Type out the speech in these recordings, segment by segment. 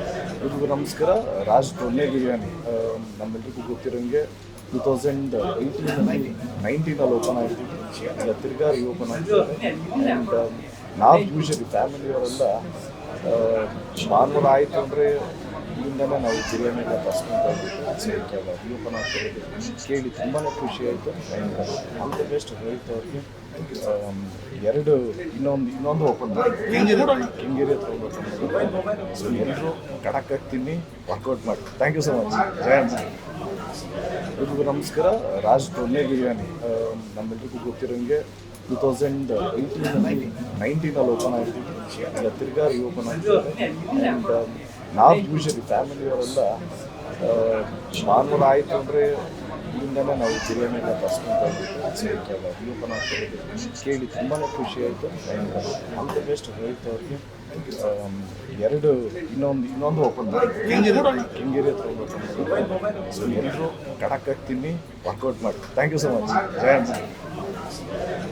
ಎಲ್ರಿಗೂ ನಮಸ್ಕಾರ. ರಾಜ್ ಆ, ನಮ್ಮೆಲ್ರಿಗೂ ಗೊತ್ತಿರೋಂಗೆ ಟೂ ತೌಸಂಡ್ ಏಯ್ಟೀನಲ್ಲಿ ನೈನ್ಟೀನಲ್ಲಿ ಓಪನ್ ಈಗ ತಿರ್ಗಾ ಓಪನ್ ಆಗ್ತಿದೆ. ಆ್ಯಂಡ್ ನಾವು ಯೂಶಲಿ ಫ್ಯಾಮಿಲಿಯವರೆಲ್ಲ ಭಾನುವಾರ ಆಯಿತು ಅಂದರೆ ಇಲ್ಲಿಂದನೇ ನಾವು ಬಿರಿಯಾನಿ ಎಲ್ಲ ತರಿಸ್ಕೊಂತ ಇದ್ದೀವಿ ರಿಓಪನ್ ಕೇಳಿ ತುಂಬಾ ಖುಷಿ ಆಯಿತು. ಆಲ್ ದಿ ಬೆಸ್ಟ್ ರೋಹಿತ್ ಅವ್ರಿಗೆ ಎರಡು ಇನ್ನೊಂದು ಇನ್ನೊಂದು ಓಪನ್ ಕೆಂಗೇರಿ ಹತ್ರ. ಓಪನ್ ಸೊ ಎಲ್ಲರೂ ಕಡಕ್ ಹಾಕ್ತೀನಿ. ವರ್ಕೌಟ್ ಮಾಡಿ. ಥ್ಯಾಂಕ್ ಯು ಸೊ ಮಚ್ ಜಯ ಹಿಂದ್. ಎಲ್ರಿಗೂ ನಮಸ್ಕಾರ. ರಾಜ್ ದೊಣ್ಣೆ ಬಿರಿಯಾನಿ. ಆ, ನಮ್ಮೆಲ್ರಿಗೂ ಗೊತ್ತಿರೋಂಗೆ ಟೂ ತೌಸಂಡ್ ಏಯ್ಟೀನಲ್ಲಿ ನೈನ್ಟೀನಲ್ಲಿ ಓಪನ್ ಆಗಿದ್ದೀವಿ ತಿರ್ಗಾ ತಿರ್ಗಾ ರಿಓಪನ್ ಆಗ್ತಿದೆ. ಆ್ಯಂಡ್ ನಾವು ಯೂಶಲಿ ಫ್ಯಾಮಿಲಿಯವರೆಲ್ಲ ಮಾಮೂಲು ಆಯಿತು ಅಂದರೆ ಇಲ್ಲಿಂದಲೇ ನಾವು ತರಿಸ್ಕೊಂತ ಇದ್ದೀವಿ ಕೇಳಿ ತುಂಬಾ ಖುಷಿ ಆಯಿತು. ಆಲ್ ದ ಬೆಸ್ಟ್ ರೋಹಿತ್ ಅವ್ರಿಗೆ. ಎರಡು, ಇನ್ನೊಂದು ಇನ್ನೊಂದು ಓಪನ್ ಕೆಂಗೇರಿ ಹತ್ರ ಸೊ ಎಲ್ಲರೂ ಕಡಕ್ ಹಾಕ್ತೀನಿ ವರ್ಕೌಟ್ ಮಾಡಿ. ಥ್ಯಾಂಕ್ ಯು ಸೊ ಮಚ್ ಜಯ.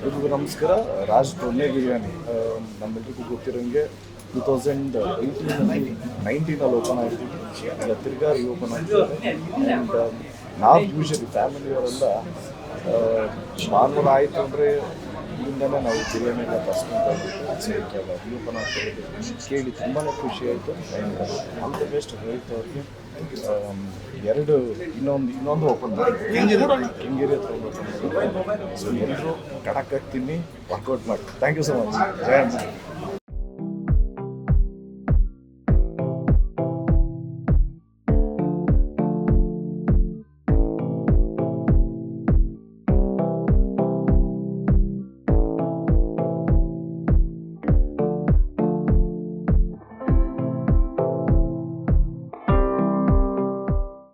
ಎಲ್ರಿಗೂ ನಮಸ್ಕಾರ. ರಾಜ್ ದೊಣ್ಣೆ ಬಿರಿಯಾನಿ. ನಮ್ಮೆಲ್ರಿಗೂ ಗೊತ್ತಿರೋಂಗೆ ಟೂ ತೌಸಂಡ್ ಏಯ್ಟೀನಲ್ಲಿ ನೈನ್ಟೀನಲ್ಲಿ ಓಪನ್ ಆಗಿದ್ದೀವಿ ಈಗ ತಿರ್ಗಾ ರಿಓಪನ್ ಆಗ್ತಿದೆ ಆ್ಯಂಡ್ ನಾವು ಯೂಶಲಿ ಫ್ಯಾಮಿಲಿಯವರೆಲ್ಲ ಭಾನುವಾರ ಆಯಿತು ಅಂದರೆ ಇಲ್ಲಿಂದಲೇ ನಾವು ಬಿರಿಯಾನಿ ಎಲ್ಲ ತರಿಸ್ಕೊಂತ ಇದ್ದೀವಿ ರಿಓಪನ್ ಆಗ್ತಿರೋದು ಕೇಳಿ ತುಂಬಾ ಖುಷಿ ಆಯಿತು. And all the best Rohit ಅವ್ರಿಗೆ ಎರಡು, ಇನ್ನೊಂದು ಇನ್ನೊಂದು ಓಪನ್ ಕೆಂಗೇರಿ ಹತ್ರ ಓಪನ್ ಎಲ್ಲರೂ ಕಡಕ್ ಹಾಕ್ತೀನಿ. ವರ್ಕೌಟ್ ಮಾಡಿ. Thank you so much Jaya.